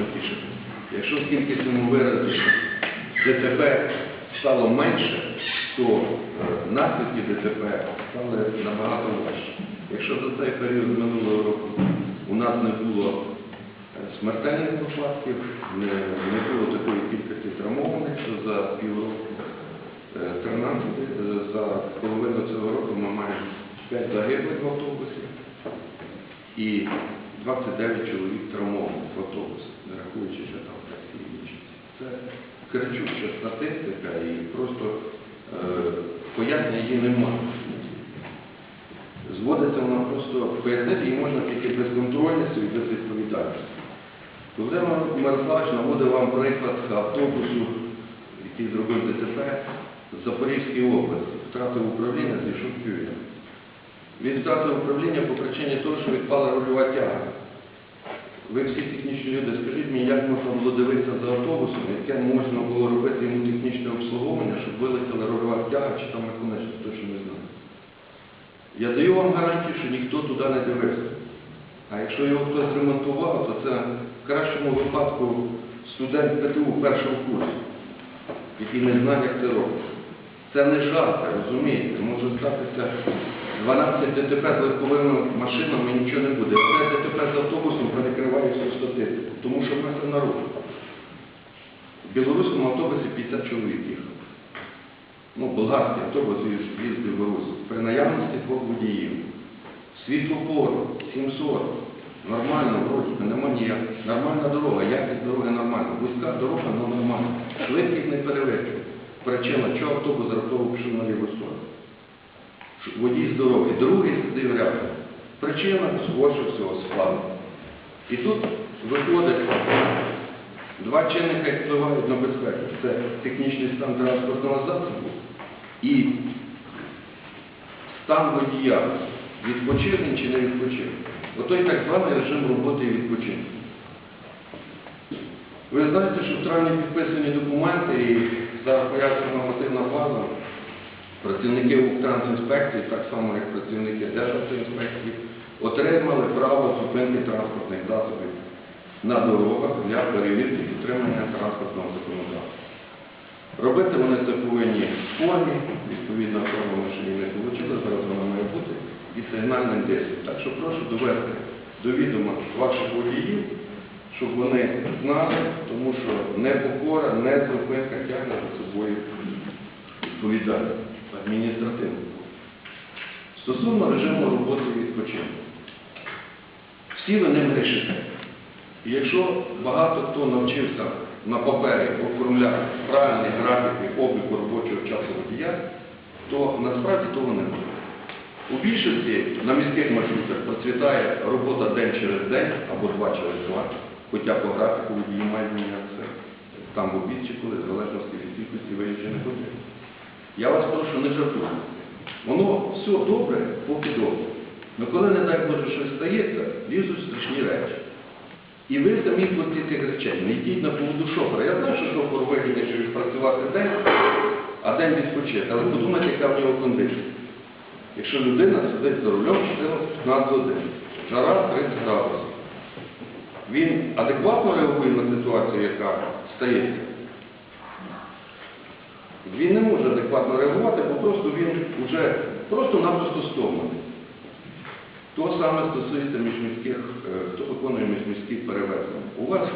можна. Якщо в кількісному виразі ДТП стало менше, то е, наслідки ДТП стали набагато важчі. Якщо за цей період минулого року у нас не було е, смертельних випадків, не, було такої кількості травмованих, то за півроку е, 13, е, за половину цього року ми маємо 5 загиблих в автобусі і 29 чоловік травмованих в автобусі, не рахуючи ще там всі інші. Це кричуща статистика і просто е, пояснення її немає. Зводиться вона просто пояснити її можна тільки безконтрольністю і безвідповідальністю. Володимир Мирославович наводив вам приклад автобусу, який зробив ДТП з Запорізької області, втратив управління, зійшов кювет. Він втратив управління по причині того, що відпала рульова тяга. Ви всі технічні люди, скажіть мені, як можна було дивитися за автобусом, яке можна було робити йому технічне обслуговування, щоб вилетіла рульова тяга чи там виконання, точно не знаю. Я даю вам гарантію, що ніхто туди не дивився. А якщо його хтось ремонтував, то це в кращому випадку студент ПТУ першого курсу, який не знає, як це робить. Це не жарт, розумієте? Може статися 12 ДТП з легковими машинами нічого не буде. Одне ДТП з автобусом перекриває всю статистику, тому що маса народу. В білоруському автобусі 50 чоловік їхав. Ну, болгарський автобус в Білорусь. При наявності двох водіїв. Світлофор 700. Нормально, вроді, нема ніяк. Нормальна дорога, якість дороги нормальна. Вузька дорога, але нормальна. Швидкість не перевищує. Причина, чого автобус раптово пішов на ліву сторону. Водій здоровий, другий сидив рядом. Причина, схоже всього, складно. І тут виходить, два чинника впливають на безпеку. Це технічний стан транспортного засобу і стан водія. Відпочив чи не відпочив. Отой так званий режим роботи і відпочинку. Ви знаєте, що в травні підписані документи і зараз появиться нормативна база. Працівники Укртрансінспекції, так само як працівники Державтоінспекції, отримали право зупинки транспортних засобів на дорогах для перевірки підтримання транспортного законодавства. Робити вони це повинні в формі, відповідно форма ми ще її не отримали, зараз вона має бути, і сигнальним дисом. Так що прошу довести до відома ваших водіїв, щоб вони знали, тому що непокора, не зупинка тягне за собою відповідальність адміністративну. Стосовно режиму роботи відпочинку. Всі ви ним грішите. І якщо багато хто навчився на папері оформляти правильні графіки обліку робочого часу водія, то насправді того немає. У більшості на міських маршрутах процвітає робота день через день або два через два, хоча по графіку водії мають мінятися там в обід чи коли, в залежності від кількості виїжджених годин. Я вас прошу, не жартуйте. Воно все добре, поки добре. Але коли, не дай Боже, щось стається, лізуть страшні речі. І ви самі платите цих речей. Не йдіть на поводу шофера. Я знаю, що шофер вигідний, що відпрацювати день, а день відпочити. Але подумайте, яка в нього кондиція. Якщо людина сидить за рулем 14 годин, жара 30 градусів, він адекватно реагує на ситуацію, яка стається. Він не може адекватно реагувати, бо просто він вже просто-напросто стомлений. То саме стосується міжміських, е, хто виконує міжміські перевезення. У вас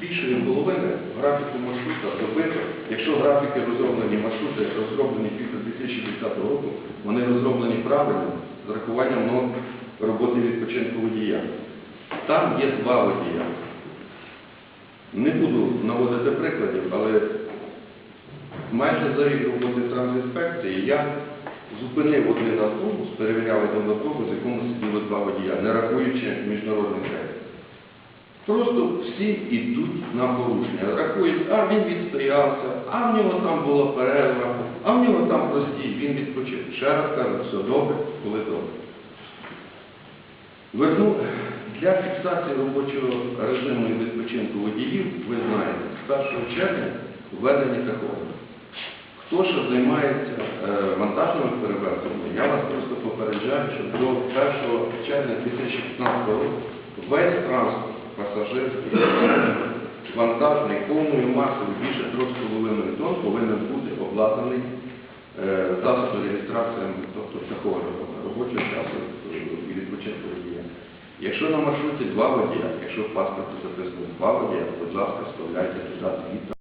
більшої половини графіку маршрута добито, якщо графіки розроблені маршрути, розроблені після 2010 року, вони розроблені правильно з рахуванням норм роботи відпочинку водія. Там є два водія. Не буду наводити прикладів, але майже за рік роботи трансінспекції я зупинив один автобус, перевіряв один автобус, в якому сиділо два водія, не рахуючи міжнародних рейсів. Просто всі йдуть на порушення. Рахують, а він відстоявся, а в нього там була перерва, а в нього там простій, він відпочив. Ще раз кажу, все добре, коли добре. Верну, для фіксації робочого режиму і відпочинку водіїв, ви знаєте, з 1 червня введені тахометри. Хто ще займається е, вантажними перевезеннями, я вас просто попереджаю, що до 1 червня 2015 року весь транспорт пасажирський вантажний повною масою більше 3,5 тонн повинен бути обладнаний е, засобом реєстрації, тобто такого робочого часу е, і відпочинку водія. Якщо на маршруті два водія, якщо в паспорті записано два водія, будь ласка, вставляйте туди